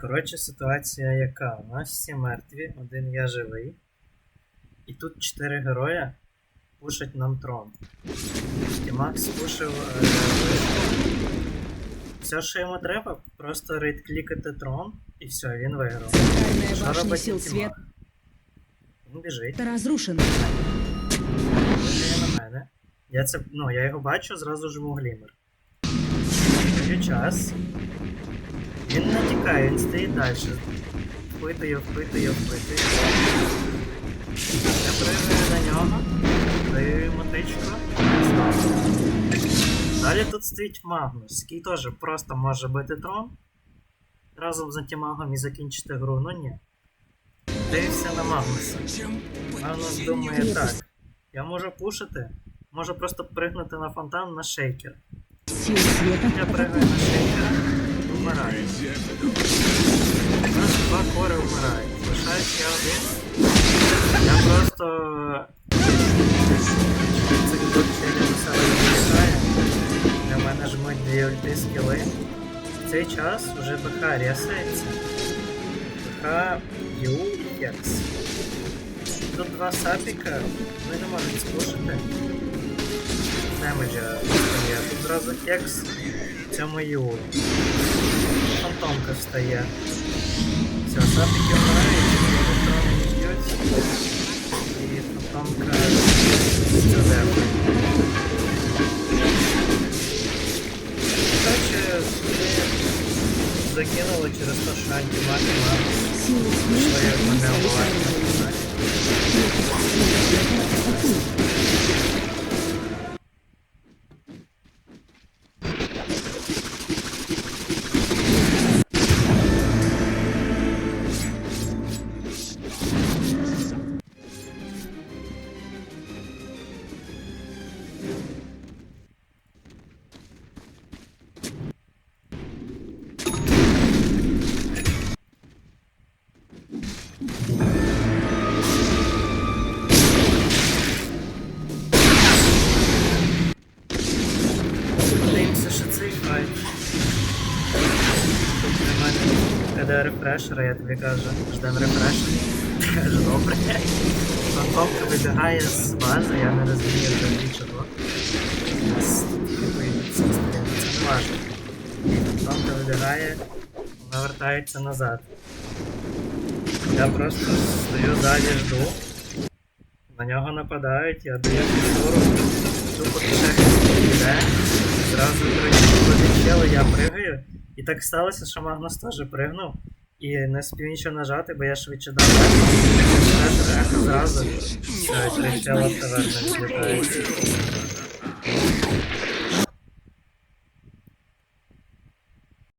Коротше, ситуація яка? У нас всі мертві, один я живий. І тут чотири героя пушать нам трон. І Макс пушив е. Все, що йому треба, просто рейд-клікати трон, і все, він виграв. Центральная Що башня робить сил Тімак? Він біжить, разрушена. біжить на мене. Я це, ну, я його бачу, зразу жму глімер. Даю час. Він не тікає, він стоїть далі. Впитує, впитує, впитує. Я пригаю на нього, даю йому тичку. Далі тут стоїть Магнус, який теж просто може бити трон. Разом з антимагом і закінчити гру, ну ні. Дивився на Магнуса. Магнус думає так. Я можу пушити, можу просто пригнути на фонтан на шейкер. Я пригаю на шейкер, вмираю. У нас два кори вмирають. Лишається один. Я просто. Цих тут челів себе не лишає. Для мене жмуть дві ульти скіли. В цей час уже БХ рясається. БХ Ю і Кекс. Тут два сапіка, вони не можуть спушити. Демеджа є. Тут зразу Кекс, в цьому Ю. Фантомка встає. Все, сапіки вмирають, електрони не б'ють. І фантомка задержує. Короче, ми закинули через те, що антимаги мали Силы своє света мене Що цей файт. КД рефрешера, я тобі кажу, ждем рефрешера. Каже, добре. Фантомка вибігає з бази, я не розумію вже нічого. Пострілу, це не важко. Фантомка вибігає, вона вертається назад. Я просто стою ззаді, жду. На нього нападають, я даю фігуру, тупо ще йде. Так сталося, що Магнус теж пригнув. І не спів нічого нажати, бо я швидше дав. Зразу. Все, прищела в.